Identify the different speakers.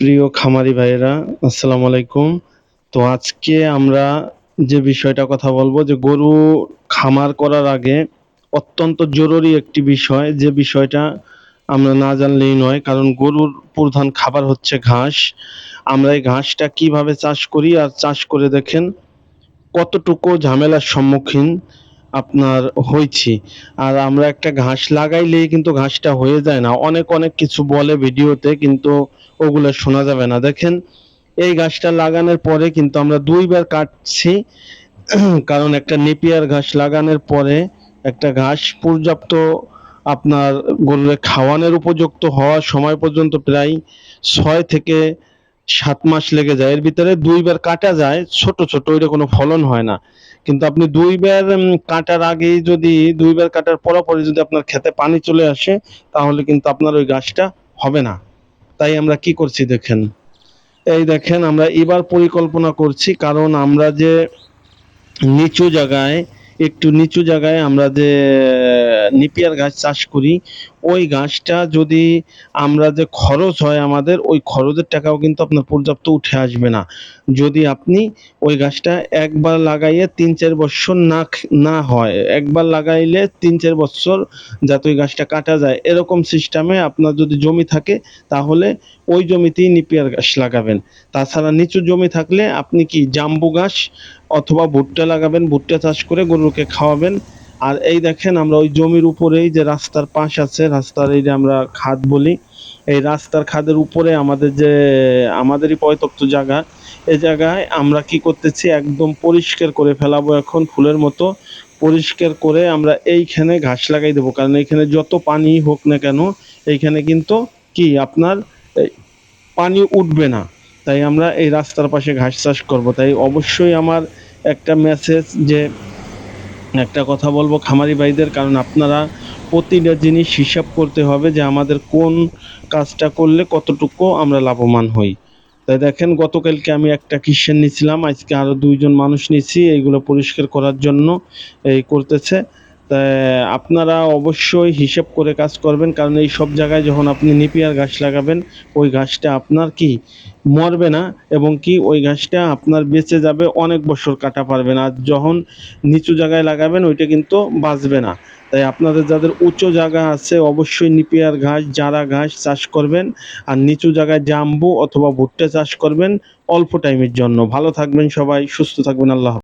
Speaker 1: প্রিয় খামারি ভাইয়েরা, আসসালামু আলাইকুম। তো আজকে আমরা যে বিষয়টা কথা বলব যে গরু খামার করার আগে অত্যন্ত জরুরি একটি বিষয়। যে বিষয়টা আমরা না জানলেই নয়, কারণ গরুর প্রধান খাবার হচ্ছে ঘাস। আমরা এই ঘাসটা কীভাবে চাষ করি আর চাষ করে দেখেন কতটুকু ঝামেলার সম্মুখীন আপনার হয়েছি আর আমরা একটা ঘাস লাগাইলেই কিন্তু ঘাসটা হয়ে যায় না। অনেক অনেক কিছু বলে ভিডিওতে, কিন্তু ওগুলো শোনা যাবে না। দেখেন, এই গাছটা লাগানোর পরে কিন্তু আমরা দুইবার কাটছি। কারণ একটা নেপিয়ার ঘাস লাগানোর পরে একটা ঘাস পর্যাপ্ত আপনার গরুরে খাওয়ানোর উপযুক্ত হওয়ার সময় পর্যন্ত প্রায় ছয় থেকে সাত মাস লেগে যায়। এর ভিতরে দুইবার কাটা যায়, ছোট ছোট, ওইটা কোনো ফলন হয় না। কিন্তু আপনি দুইবার কাটার আগেই যদি দুইবার কাটার পরপরই যদি আপনার খেতে পানি চলে আসে, তাহলে কিন্তু আপনার ওই গাছটা হবে না। তাই আমরা কি করছি দেখেন? এই দেখেন, আমরা এবার পরিকল্পনা করছি, কারণ আমরা যে নিচু জায়গায়, একটু নিচু জায়গায় আমরা যে, নিপিয়ার গাছ চাষ করি ওই গাছটা যদি আমরা যে খরচ হয় আমাদের, ওই খরচের টাকাও কিন্তু আপনার পর্যাপ্ত উঠে আসবে না। যদি আপনি ওই গাছটা একবার লাগাইয়ে তিন চার বছর না না হয়, একবার লাগাইলে তিন চার বছর যাতে ওই গাছটা কাটা যায়, এরকম সিস্টেমে আপনার যদি জমি থাকে, তাহলে ওই জমিতেই নিপিয়ার গাছ লাগাবেন। তাছাড়া নিচু জমি থাকলে আপনি কি জাম্বু গাছ অথবা ভুট্টা লাগাবেন, ভুট্টা চাষ করে গরুকে খাওয়াবেন আর এই দেখেন আমরা ওই জমির উপরেই যে রাস্তার পাশ আছে, রাস্তার এই যে আমরা খাদ বলি, এই রাস্তার খাদের উপরে আমাদের যে, আমাদেরই পয়তপ্ত জায়গা, এই জায়গায় আমরা কি করতেছি? একদম পরিষ্কার করে ফেলাবো এখন ফুলের মতো, পরিষ্কার করে আমরা এইখানে ঘাস লাগাই দেবো। কারণ এইখানে যত পানি হোক না কেন, এইখানে কিন্তু কি আপনার পানি উঠবে না। তাই আমরা এই রাস্তার পাশে ঘাস চাষ করব। তাই অবশ্যই আমার একটা মেসেজ যে একটা কথা বলব খামারি ভাইদের, কারণ আপনারা প্রতিটা জিনিস হিসাব করতে হবে যে আমাদের কোন কাজটা করলে কতটুকু আমরা লাভবান হই। তাই দেখেন, গতকালকে আমি একটা কিষেন নিয়েছিলাম, আজকে আরও দুইজন মানুষ নিয়েছি, এইগুলো পরিষ্কার করার জন্য এই করতেছে। তাই আপনারা অবশ্যই হিসাব করে কাজ করবেন, কারণ এই সব জায়গায় যখন আপনি নিপিয়ার গাছ লাগাবেন, ওই গাছটা আপনার কি মরবে না এবং কি ওই গাছটা আপনার বেঁচে যাবে, অনেক বছর কাটা পারবে না। আর যখন নিচু জায়গায় লাগাবেন, ওইটা কিন্তু বাঁচবে না। তাই আপনাদের যাদের উঁচু জায়গা আছে, অবশ্যই নিপিয়ার ঘাস, জারা ঘাস চাষ করবেন। আর নিচু জায়গায় জাম্বু অথবা ভুট্টা চাষ করবেন অল্প টাইমের জন্য। ভালো থাকবেন সবাই, সুস্থ থাকবেন, আল্লাহ।